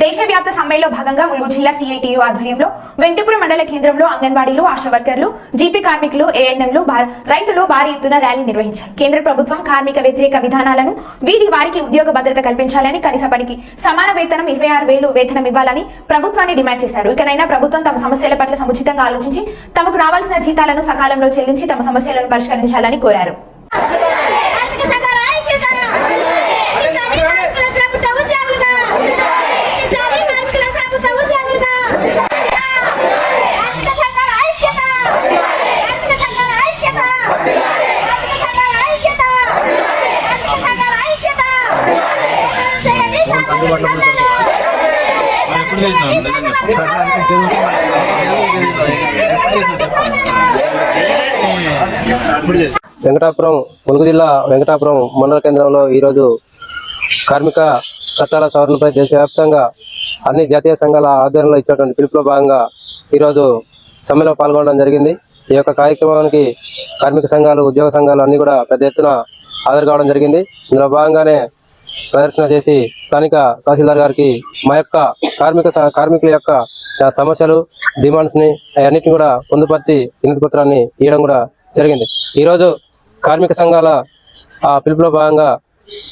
దేశవ్యాప్త సమ్మెలో భాగంగా ములుగు జిల్లా సిఐటియు ఆధ్వర్యంలో వెంకటపురం మండల కేంద్రంలో అంగన్వాడీలు ఆశా వర్కర్లు జీపీ కార్మికులు ఏఎన్ఎంలు రైతులు భారీ ఎత్తున ర్యాలీ నిర్వహించారు. కేంద్ర ప్రభుత్వం కార్మిక వ్యతిరేక విధానాలను వీడి వారికి ఉద్యోగ భద్రత కల్పించాలని కనీసపడికి సమాన వేతనం ఇరవై ఆరు వేలు వేతనం ఇవ్వాలని ప్రభుత్వాన్ని డిమాండ్ చేశారు. ఇకనైనా ప్రభుత్వం తమ సమస్యల పట్ల సముచితంగా ఆలోచించి తమకు రావాల్సిన జీతాలను సకాలంలో చెల్లించి తమ సమస్యలను పరిష్కరించాలని కోరారు. ఎప్పుడు చేసినాం వెంకటాపురం ములుగు జిల్లా వెంకటాపురం మండల కేంద్రంలో ఈరోజు కార్మిక చట్టాల సవరణపై దేశవ్యాప్తంగా అన్ని జాతీయ సంఘాల ఆధ్వర్యంలో ఇచ్చినటువంటి పిలుపులో భాగంగా ఈరోజు సమ్మెలో పాల్గొనడం జరిగింది. ఈ యొక్క కార్యక్రమానికి కార్మిక సంఘాలు ఉద్యోగ సంఘాలు అన్ని కూడా పెద్ద ఎత్తున హాజరు కావడం జరిగింది. ఇందులో భాగంగానే ప్రదర్శన చేసి స్థానిక తహసీల్దార్ గారికి మా యొక్క కార్మిక స- కార్మికుల యొక్క సమస్యలు డిమాండ్స్ని అన్నిటిని కూడా పొందుపరిచి వినతి పత్రాన్ని ఇవ్వడం కూడా జరిగింది. ఈరోజు కార్మిక సంఘాల ఆ పిలుపులో భాగంగా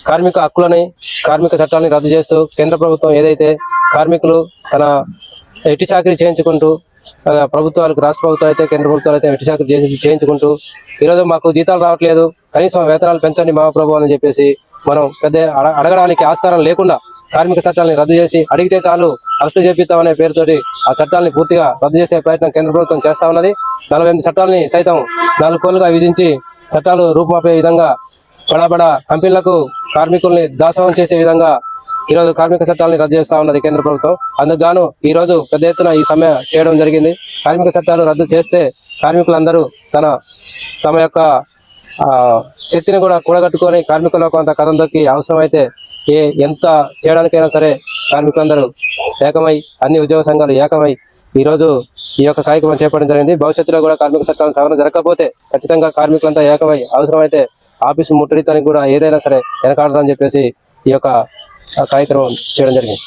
కార్మిక హక్కులని కార్మిక చట్టాలని రద్దు చేస్తూ కేంద్ర ప్రభుత్వం ఏదైతే కార్మికులు తన ఎట్టి చాకరీ చేయించుకుంటూ ప్రభుత్వాలకు రాష్ట్ర ప్రభుత్వాలు అయితే కేంద్ర ప్రభుత్వాలు అయితే వ్యక్తి శాఖ చేసి చేయించుకుంటూ ఈరోజు మాకు జీతాలు రావట్లేదు. కనీసం వేతనాలు పెంచండి మా ప్రభు అని చెప్పేసి మనం పెద్ద అడ- అడగడానికి ఆస్కారం లేకుండా కార్మిక చట్టాలను రద్దు చేసి అడిగితే చాలు అరెస్టు చేపిస్తామనే పేరుతోటి ఆ చట్టాలని పూర్తిగా రద్దు చేసే ప్రయత్నం కేంద్ర ప్రభుత్వం చేస్తా ఉన్నది. నలభై ఎనిమిది చట్టాలని సైతం నాలుగు కోలుగా విధించి చట్టాలు రూపుమాపే విధంగా బడా బడా కంపెనీలకు కార్మికుల్ని దాసవం చేసే విధంగా ఈ రోజు కార్మిక చట్టాలని రద్దు చేస్తా ఉన్నది కేంద్ర ప్రభుత్వం. అందుకు ఈ రోజు పెద్ద ఎత్తున ఈ సమ్మె చేయడం జరిగింది. కార్మిక చట్టాలు రద్దు చేస్తే కార్మికులందరూ తన తమ యొక్క శక్తిని కూడా కూడగట్టుకొని కార్మికుల కొంత కథం దొక్కి అవసరమైతే ఏ ఎంత చేయడానికైనా సరే కార్మికులందరూ ఏకమై అన్ని ఉద్యోగ సంఘాలు ఏకమై ఈ రోజు ఈ యొక్క కార్యక్రమం చేపట్టడం జరిగింది. భవిష్యత్తులో కూడా కార్మిక చట్టాలను సవరణ జరగకపోతే ఖచ్చితంగా కార్మికులంతా ఏకమై అవసరమైతే ఆఫీసు ముట్టడితానికి కూడా ఏదైనా సరే వెనకాడదని చెప్పేసి ఈ యొక్క ఆ, కార్యక్రమం చేయడం జరిగింది.